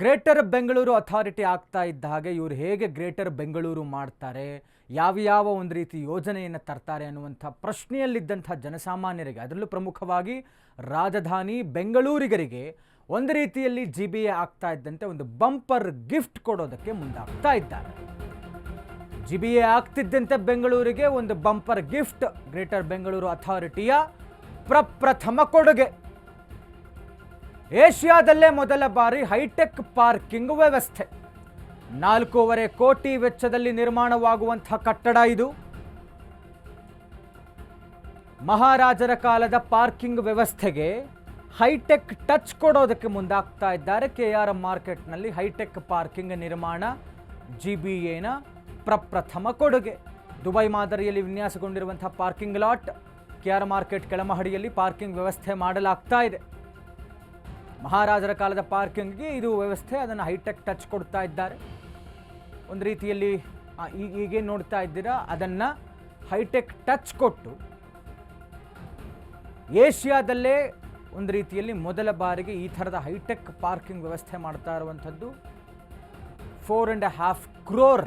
Greater Bengaluru authority ಆಗ್ತಾ ಇದ್ದ ಹಾಗೆ ಇವರು ಹೇಗೆ ಗ್ರೇಟರ್ ಬೆಂಗಳೂರು ಮಾಡ್ತಾರೆ, ಯಾವ ಯಾವ ಒಂದು ರೀತಿ ಯೋಜನೆಯನ್ನು ತರ್ತಾರೆ ಅನ್ನುವಂಥ ಪ್ರಶ್ನೆಯಲ್ಲಿದ್ದಂಥ ಜನಸಾಮಾನ್ಯರಿಗೆ, ಅದರಲ್ಲೂ ಪ್ರಮುಖವಾಗಿ ರಾಜಧಾನಿ ಬೆಂಗಳೂರಿಗರಿಗೆ ಒಂದು ರೀತಿಯಲ್ಲಿ ಜಿ ಬಿ ಎ ಆಗ್ತಾ ಇದ್ದಂತೆ ಒಂದು ಬಂಪರ್ ಗಿಫ್ಟ್ ಕೊಡೋದಕ್ಕೆ ಮುಂದಾಗ್ತಾ ಇದ್ದಾರೆ. ಜಿ ಬಿ ಎ ಆಗ್ತಿದ್ದಂತೆ ಬೆಂಗಳೂರಿಗೆ ಒಂದು ಬಂಪರ್ ಗಿಫ್ಟ್, ಗ್ರೇಟರ್ ಬೆಂಗಳೂರು ಅಥಾರಿಟಿಯ ಪ್ರಪ್ರಥಮ ಕೊಡುಗೆ. ಏಷ್ಯಾದಲ್ಲೇ ಮೊದಲ ಬಾರಿ ಹೈಟೆಕ್ ಪಾರ್ಕಿಂಗ್ ವ್ಯವಸ್ಥೆ. ನಾಲ್ಕೂವರೆ ಕೋಟಿ ವೆಚ್ಚದಲ್ಲಿ ನಿರ್ಮಾಣವಾಗುವಂತಹ ಕಟ್ಟಡ ಇದು. ಮಹಾರಾಜರ ಕಾಲದ ಪಾರ್ಕಿಂಗ್ ವ್ಯವಸ್ಥೆಗೆ ಹೈಟೆಕ್ ಟಚ್ ಕೊಡೋದಕ್ಕೆ ಮುಂದಾಗ್ತಾ ಇದ್ದಾರೆ. ಕೆ ಆರ್ ಎಂ ಮಾರ್ಕೆಟ್ನಲ್ಲಿ ಹೈಟೆಕ್ ಪಾರ್ಕಿಂಗ್ ನಿರ್ಮಾಣ, ಜಿ ಬಿ ಎನ ಪ್ರಪ್ರಥಮ ಕೊಡುಗೆ. ದುಬೈ ಮಾದರಿಯಲ್ಲಿ ವಿನ್ಯಾಸಗೊಂಡಿರುವಂಥ parking lot, K R market ಕೆಳಮಹಡಿಯಲ್ಲಿ parking ವ್ಯವಸ್ಥೆ ಮಾಡಲಾಗ್ತಾ ಇದೆ. ಮಹಾರಾಜರ ಕಾಲದ ಪಾರ್ಕಿಂಗ್ಗೆ ಇದು ವ್ಯವಸ್ಥೆ ಅದನ್ನು ಹೈಟೆಕ್ ಟಚ್ ಕೊಡ್ತಾ ಇದ್ದಾರೆ. ಒಂದು ರೀತಿಯಲ್ಲಿ ಈಗ ಈಗೇನು ನೋಡ್ತಾ ಇದ್ದೀರಾ, ಅದನ್ನು ಹೈಟೆಕ್ ಟಚ್ ಕೊಟ್ಟು ಏಷ್ಯಾದಲ್ಲೇ ಒಂದು ರೀತಿಯಲ್ಲಿ ಮೊದಲ ಬಾರಿಗೆ ಈ ಥರದ ಹೈಟೆಕ್ ಪಾರ್ಕಿಂಗ್ ವ್ಯವಸ್ಥೆ ಮಾಡ್ತಾ ಇರುವಂಥದ್ದು. ಫೋರ್ ಆ್ಯಂಡ್ ಹಾಫ್ ಕ್ರೋರ್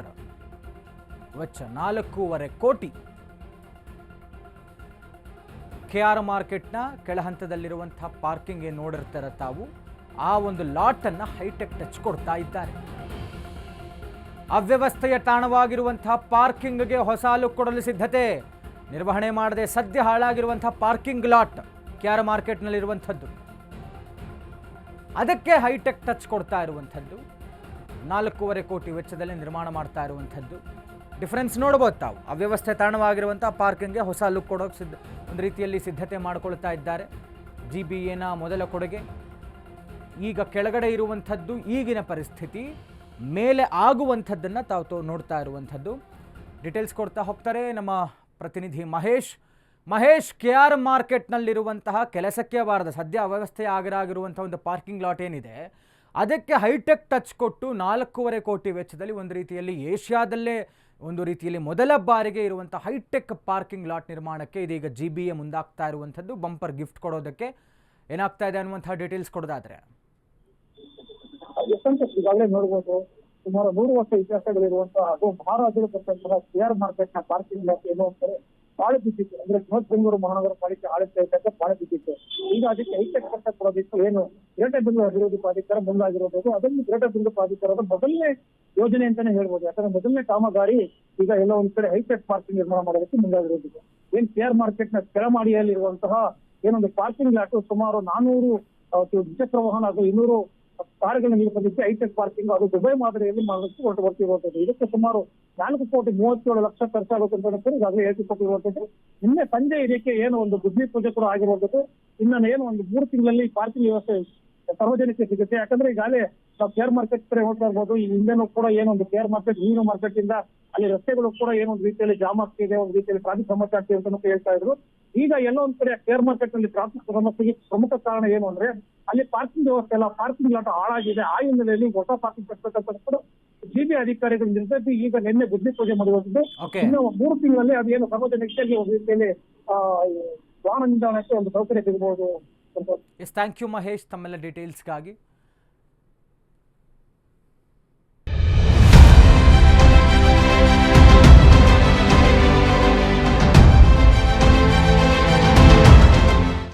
ವೆಚ್ಚ ನಾಲ್ಕೂವರೆ ಕೋಟಿ ಕೆ ಆರ್ ಮಾರ್ಕೆಟ್ನ ಕೆಳಹಂತದಲ್ಲಿರುವಂಥ ಪಾರ್ಕಿಂಗ್ ಏನು ನೋಡಿರ್ತಾರೆ ತಾವು. ಆ ಒಂದು ಲಾಟನ್ನು ಹೈಟೆಕ್ ಟಚ್ ಕೊಡ್ತಾ ಇದ್ದಾರೆ. ಅವ್ಯವಸ್ಥೆಯ ತಾಣವಾಗಿರುವಂತಹ ಪಾರ್ಕಿಂಗ್ಗೆ ಹೊಸ ಲುಕ್ ಕೊಡಲು ಸಿದ್ಧತೆ. ನಿರ್ವಹಣೆ ಮಾಡದೆ ಸದ್ಯ ಹಾಳಾಗಿರುವಂತಹ ಪಾರ್ಕಿಂಗ್ ಲಾಟ್ ಕೆ ಆರ್ ಮಾರ್ಕೆಟ್ನಲ್ಲಿರುವಂಥದ್ದು. ಅದಕ್ಕೆ ಹೈಟೆಕ್ ಟಚ್ ಕೊಡ್ತಾ ಇರುವಂಥದ್ದು. ನಾಲ್ಕೂವರೆ ಕೋಟಿ ವೆಚ್ಚದಲ್ಲಿ ನಿರ್ಮಾಣ ಮಾಡ್ತಾ ಇರುವಂಥದ್ದು. ಡಿಫ್ರೆನ್ಸ್ ನೋಡ್ಬೋದು ತಾವು. ಅವ್ಯವಸ್ಥೆ ತಾಣವಾಗಿರುವಂಥ ಪಾರ್ಕಿಂಗ್ಗೆ ಹೊಸ ಲುಕ್ ಕೊಡೋಕೆ ಸಿದ್ಧ, ಒಂದು ರೀತಿಯಲ್ಲಿ ಸಿದ್ಧತೆ ಮಾಡಿಕೊಳ್ತಾ ಇದ್ದಾರೆ. ಜಿ ಬಿ ಎನ ಮೊದಲ ಕೊಡುಗೆ. ಈಗ ಕೆಳಗಡೆ ಇರುವಂಥದ್ದು, ಈಗಿನ ಪರಿಸ್ಥಿತಿ. ಮೇಲೆ ಆಗುವಂಥದ್ದನ್ನು ತಾವು ತೋ, ನೋಡ್ತಾ ಇರುವಂಥದ್ದು. ಡಿಟೇಲ್ಸ್ ಕೊಡ್ತಾ ಹೋಗ್ತಾರೆ ನಮ್ಮ ಪ್ರತಿನಿಧಿ ಮಹೇಶ್. ಮಹೇಶ್ ಕೆ ಆರ್ ಮಾರ್ಕೆಟ್ನಲ್ಲಿರುವಂತಹ ಕೆಲಸಕ್ಕೆ ಬಾರದ, ಸದ್ಯ ಅವ್ಯವಸ್ಥೆ ಆಗರಾಗಿರುವಂಥ ಒಂದು ಪಾರ್ಕಿಂಗ್ ಲಾಟ್ ಏನಿದೆ, ಅದಕ್ಕೆ ಹೈಟೆಕ್ ಟಚ್ ಕೊಟ್ಟು ನಾಲ್ಕೂವರೆ ಕೋಟಿ ವೆಚ್ಚದಲ್ಲಿ ಒಂದು ರೀತಿಯಲ್ಲಿ ಏಷ್ಯಾದಲ್ಲೇ ಒಂದು ರೀತಿಯಲ್ಲಿ ಮೊದಲ ಬಾರಿಗೆ ಇರುವಂಥ ಹೈಟೆಕ್ ಪಾರ್ಕಿಂಗ್ ಲಾಟ್ ನಿರ್ಮಾಣಕ್ಕೆ ಇದೀಗ ಜಿ ಬಿ ಎ ಮುಂದಾಗ್ತಾ ಇರುವಂಥದ್ದು. ಬಂಪರ್ ಗಿಫ್ಟ್ ಕೊಡೋದಕ್ಕೆ ಏನಾಗ್ತಾ ಇದೆ ಅನ್ನುವಂಥ ಡೀಟೇಲ್ಸ್ ಕೊಡೋದಾದ್ರೆ. ಈಗಾಗಲೇ ನೋಡ್ಬೋದು, ಸುಮಾರು ನೂರು ವರ್ಷ ಇತಿಹಾಸಗಳಿರುವಂತಹ ಅದು ಮಹಾರಾಜರು ಕೊಟ್ಟಂತಹ ಕೆ ಮಾರ್ಕೆಟ್ನ ಪಾರ್ಕಿಂಗ್ ಲಾಟ್ ಏನು ಅಂತಾರೆ. ಬಾಳೆ ಬಿದ್ದಿತ್ತು ಅಂದ್ರೆ ಬೃಹತ್ ಬೆಂಗಳೂರು ಮಹಾನಗರ ಪಾಲಿಕೆ ಆಡಳಿತ ಇದ್ದಾಗ ಬಾಳೆ ಬಿದ್ದಿತ್ತು ಈಗ ಅದಕ್ಕೆ ಕಟ್ಟ ಕೊಡೋದಿತ್ತು ಏನು? ಗ್ರೇಟರ್ ಬೆಂಗಳೂರು ಅಭಿವೃದ್ಧಿ ಪ್ರಾಧಿಕಾರ ಮುಂದಾಗಿರೋದು ಅದನ್ನು ಗ್ರೇಟರ್ ಬೆಂಗಳೂರು ಪ್ರಾಧಿಕಾರದ ಮೊದಲನೇ ಯೋಜನೆ ಅಂತಾನೆ ಹೇಳ್ಬೋದು. ಯಾಕಂದ್ರೆ ಮೊದಲನೇ ಕಾಮಗಾರಿ ಈಗ ಎಲ್ಲ ಒಂದ್ ಕಡೆ ಹೈಟೆಕ್ ಪಾರ್ಕಿಂಗ್ ನಿರ್ಮಾಣ ಮಾಡೋದಕ್ಕೆ ಮುಂದಾಗಿರೋದಿದೆ ಏನ್ ಶೇರ್ ಮಾರ್ಕೆಟ್ನ ಕೆಳಮಾಡಿಯಲ್ಲಿರುವಂತಹ ಏನೊಂದು ಪಾರ್ಕಿಂಗ್ ಲಾಟ್ ಸುಮಾರು ನಾನೂರು ದ್ವಿಚಕ್ರ ವಾಹನ ಹಾಗೂ ಇನ್ನೂರು ಕಾರುಗಳನ್ನು ನಿರ್ಬಂಧಿಸಿ ಹೈಟೆಕ್ ಪಾರ್ಕಿಂಗ್ ಅದು ದುಬೈ ಮಾದರಿಯಲ್ಲಿ ಮಾಡಲು ಹೊರಟು ಬರ್ತಿರುವಂತದ್ದು ಇದಕ್ಕೆ ಸುಮಾರು ನಾಲ್ಕು ಕೋಟಿ ಮೂವತ್ತೇಳು ಲಕ್ಷ ಖರ್ಚಾಗುತ್ತೆ ಅಂತ ಹೇಳ್ತಾರೆ. ಈಗಾಗಲೇ ಹೇಳ್ತಿಕೊಟ್ಟಿರುವಂತದ್ದು ನಿನ್ನೆ ಸಂಜೆ ಇದಕ್ಕೆ ಏನು ಒಂದು ಬುದ್ಧಿ ಪೂಜೆ ಕೂಡ ಆಗಿರುವಂತದ್ದು ಇನ್ನ ಏನು ಒಂದು ಮೂರು ತಿಂಗಳಲ್ಲಿ ಪಾರ್ಕಿಂಗ್ ವ್ಯವಸ್ಥೆ ಸಾರ್ವಜನಿಕ ಸಿಗುತ್ತೆ. ಯಾಕಂದ್ರೆ ಈಗಾಗಲೇ ನಾವು ಶೇರ್ ಮಾರ್ಕೆಟ್ ಕಡೆ ಹೋಗ್ತಾ ಇರ್ಬೋದು. ಈ ಹಿಂದೆನೂ ಕೂಡ ಏನೊಂದು ಶೇರ್ ಮಾರ್ಕೆಟ್ ಮೀನು ಮಾರ್ಕೆಟ್ ಇಂದ ಅಲ್ಲಿ ರಸ್ತೆಗಳು ಕೂಡ ಏನೊಂದು ರೀತಿಯಲ್ಲಿ ಜಾಮ್ ಆಗ್ತಿದೆ ಒಂದು ರೀತಿಯಲ್ಲಿ ಟ್ರಾಫಿಕ್ ಸಮಸ್ಯೆ ಆಗ್ತಿದೆ ಅಂತ ಹೇಳ್ತಾ ಇದ್ರು. ಈಗ ಎಲ್ಲೋ ಒಂದ್ ಕಡೆ ಶೇರ್ ಮಾರ್ಕೆಟ್ನಲ್ಲಿ ಟ್ರಾಫಿಕ್ ಸಮಸ್ಯೆಗೆ ಪ್ರಮುಖ ಕಾರಣ ಏನು ಅಂದ್ರೆ ಅಲ್ಲಿ ಪಾರ್ಕಿಂಗ್ ವ್ಯವಸ್ಥೆ ಎಲ್ಲ ಪಾರ್ಕಿಂಗ್ ಲಾಟ ಹಾಳಾಗಿದೆ. ಆ ಹಿನ್ನೆಲೆಯಲ್ಲಿ ಹೊಸ ಪಾರ್ಕಿಂಗ್ ಕಟ್ಟಬೇಕಂತ ಜಿಬಿ ಅಧಿಕಾರಿಗಳು ನಿರ್ಧರಿಸಿ ಈಗ ನಿನ್ನೆ ಬುದ್ಧಿ ಪೂಜೆ ಮಾಡಿರುವಂತದ್ದು ಇನ್ನು ಮೂರು ತಿಂಗಳಲ್ಲಿ ಅದೇನು ಸಾರ್ವಜನಿಕರಿಗೆ ಒಂದು ರೀತಿಯಲ್ಲಿ ಆ ವಾಹನ ನಿಲ್ದಾಣಕ್ಕೆ ಒಂದು ಸೌಕರ್ಯ ಸಿಗಬಹುದು ಎಸ್ ಥ್ಯಾಂಕ್ ಯು ಮಹೇಶ್ ತಮ್ಮೆಲ್ಲ ಡೀಟೇಲ್ಸ್ಗಾಗಿ